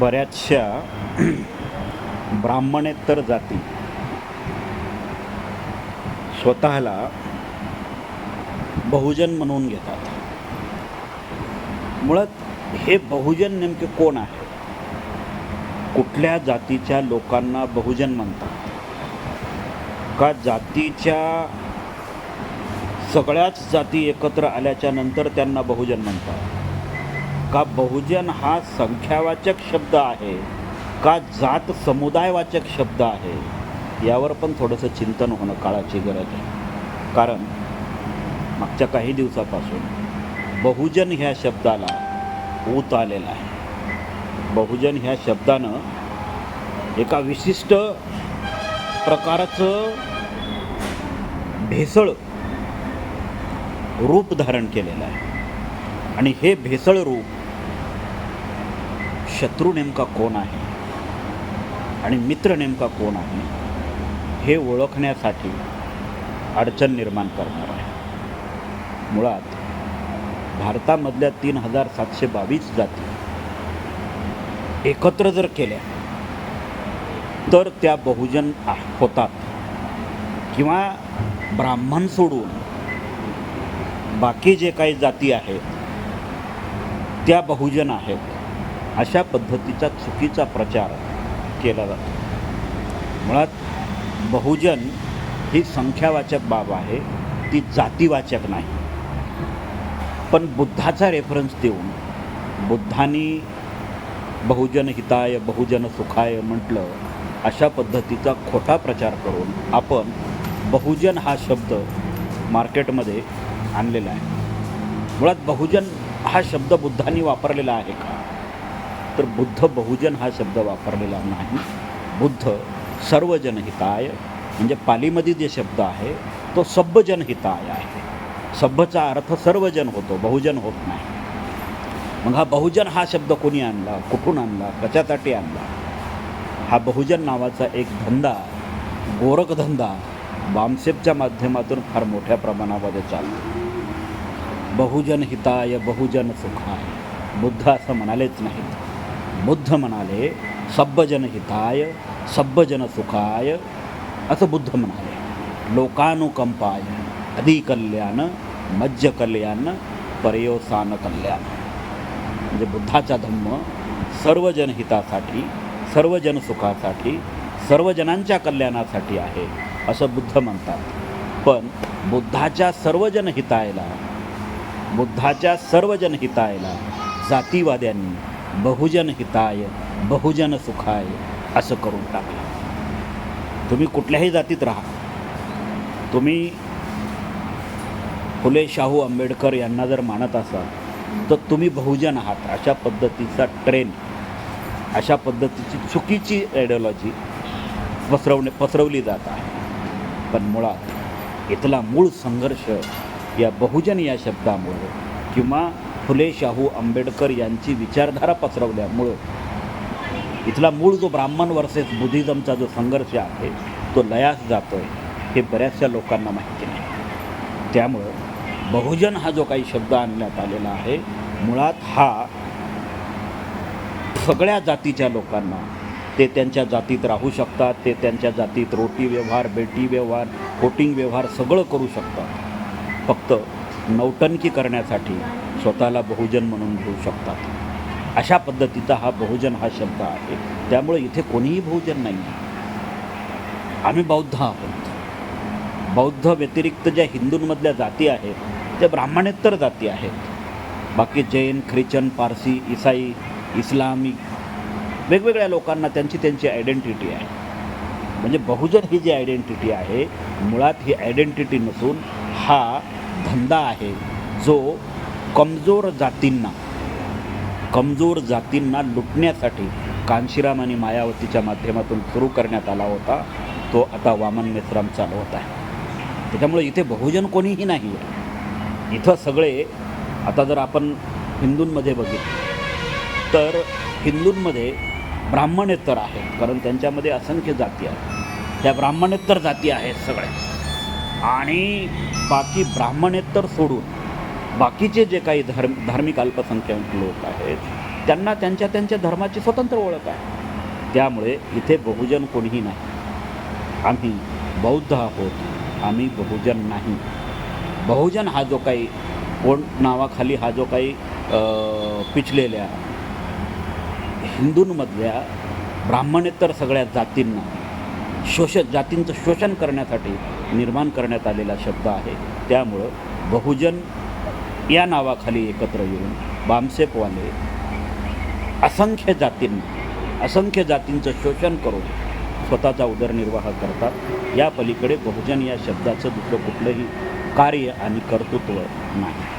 बऱ्याचशा ब्राह्मणेतर जाती स्वतःला बहुजन म्हणून घेतात. मुळात हे बहुजन नेमके कोण आहे? कुठल्या जातीच्या लोकांना बहुजन म्हणतात? का जातीच्या सगळ्याच जाती एकत्र आल्याच्यानंतर त्यांना बहुजन म्हणतात? का बहुजन हा संख्यावाचक शब्द आहे? का जात समुदायवाचक शब्द आहे? यावर पण थोडंसं चिंतन होणं काळाची गरज आहे. कारण मागच्या काही दिवसापासून बहुजन ह्या शब्दाला ऊत आलेला आहे. बहुजन ह्या शब्दानं एका विशिष्ट प्रकारचं भेसळ रूप धारण केलेलं आहे. आणि हे भेसळ रूप शत्रू नेमका कोण आहे? आणि मित्र नेमका कोण आहे? हे ओळखण्यासाठी अडचण निर्माण करणार आहे. मुळात भारतामधल्या तीन हजार सातशे बावीस जाती एकत्र जर केल्या तर त्या बहुजन होतात. किंवा ब्राह्मण सोडून बाकी जे काही जाती आहेत त्या बहुजन आहेत. अशा पद्धतीचा चुकीचा प्रचार केला जातो. मुळात बहुजन ही संख्यावाचक बाब आहे ती जातीवाचक नाही. पण बुद्धाचा रेफरन्स देऊन बुद्धांनी बहुजन हिताय बहुजन सुखाय म्हटलं अशा पद्धतीचा खोटा प्रचार करून आपण बहुजन हा शब्द मार्केटमध्ये आणलेला आहे. मुळात बहुजन हा शब्द बुद्धांनी वापरलेला आहे का? तर बुद्ध बहुजन हा शब्द वापरलेला नाही. बुद्ध सर्वजनहिताय म्हणजे पालीमध्ये जे शब्द आहे तो सब्बजनहिताय आहे. सभ्यचा अर्थ सर्वजन होतो बहुजन होत नाही. मग हा बहुजन हा शब्द कोणी आणला? कुठून आणला? कशासाठी आणला? हा बहुजन नावाचा एक धंदा गोरखधंदा बामसेपच्या माध्यमातून फार मोठ्या प्रमाणामध्ये चालतो बहुजन हिताय बहुजन सुखाय. बुद्ध असं म्हणालेच नाहीत. बुद्ध म्हणाले सब्बजन हिताय सब्बजन सुखाय असं बुद्ध म्हणाले लोकानुकंपाय अधिकल्याण मज्ज कल्याण पर्योसान कल्याण म्हणजे बुद्धाचा धम्म सर्वजन हितासाठी सर्वजन सुखासाठी सर्वजनांच्या कल्याणासाठी आहे असं बुद्ध म्हणतात पण बुद्धाच्या सर्वजन हितायला बुद्धाच्या सर्वजन हितायला जातीवाद्यांनी बहुजन हिताय बहुजन सुखाय असं करून टाकलं. तुम्ही कुठल्याही जातीत राहा. तुम्ही फुले शाहू आंबेडकर यांना जर मानत असाल तर तुम्ही बहुजन आहात. अशा पद्धतीचा ट्रेन अशा पद्धतीची चुकीची आयडिओलॉजी पसरवणे पसरवली जात आहे. पण मुळात इथला मूळ संघर्ष या बहुजन या शब्दामुळे किंवा फुले शाहू आंबेडकर यांची विचारधारा पसरवल्यामुळं इथला मूळ जो ब्राह्मण वर्सेस बुद्धिझमचा जो संघर्ष आहे तो लयास जातो आहे हे बऱ्याचशा लोकांना माहिती नाही. त्यामुळं बहुजन हा जो काही शब्द आणण्यात आलेला आहे मुळात हा सगळ्या जातीच्या लोकांना ते त्यांच्या जातीत राहू शकतात ते त्यांच्या जातीत रोटी व्यवहार बेटी व्यवहार कोटिंग व्यवहार सगळं करू शकतात. फक्त नौटंकी करण्यासाठी स्वतःला बहुजन म्हणून घेऊ शकतात. अशा पद्धतीचा हा बहुजन हा शब्द आहे. त्यामुळे इथे कोणीही बहुजन नाही आम्ही बौद्ध आहोत. बौद्ध व्यतिरिक्त ज्या हिंदूंमधल्या जाती आहेत त्या ब्राह्मणेतर जाती आहेत. बाकी जैन ख्रिश्चन पारसी इसाई इस्लामी वेगवेगळ्या लोकांना त्यांची त्यांची आयडेंटिटी आहे. म्हणजे बहुजन ही जी आयडेंटिटी आहे मुळात ही आयडेंटिटी नसून हा धंदा आहे जो कमजोर जातींना कमजोर जातींना लुटण्यासाठी कांशीराम आणि मायावतीच्या माध्यमातून सुरू करण्यात आला होता. तो आता वामन मेश्राम चालवत आहे. त्याच्यामुळे इथे बहुजन कोणीही नाही आहे. इथं सगळे आता जर आपण हिंदूंमध्ये बघितलं तर हिंदूंमध्ये ब्राह्मणेतर आहेत कारण त्यांच्यामध्ये असंख्य जाती आहेत. त्या ब्राह्मणेतर जाती आहेत सगळ्या आणि बाकी ब्राह्मणेतर सोडून बाकीचे जे काही धर्म धार्मिक अल्पसंख्याक लोक आहेत त्यांना त्यांच्या त्यांच्या धर्माची स्वतंत्र ओळख आहे. त्यामुळे इथे बहुजन कोणीही नाही. आम्ही बौद्ध आहोत आम्ही बहुजन नाही. बहुजन हा जो काही कोण नावाखाली हा जो काही पिचलेल्या हिंदूंमधल्या ब्राह्मणेतर सगळ्या जातींना शोषण जातींचं शोषण करण्यासाठी निर्माण करण्यात आलेला शब्द आहे. त्यामुळं बहुजन या नावाखाली एकत्र येऊन बामसेपवाले असंख्य जातींना असंख्य जातींचं शोषण करून स्वतःचा उदरनिर्वाह करतात. या पलीकडे बहुजन या शब्दाचं दुसरं कुठलंही कार्य आणि कर्तृत्व नाही.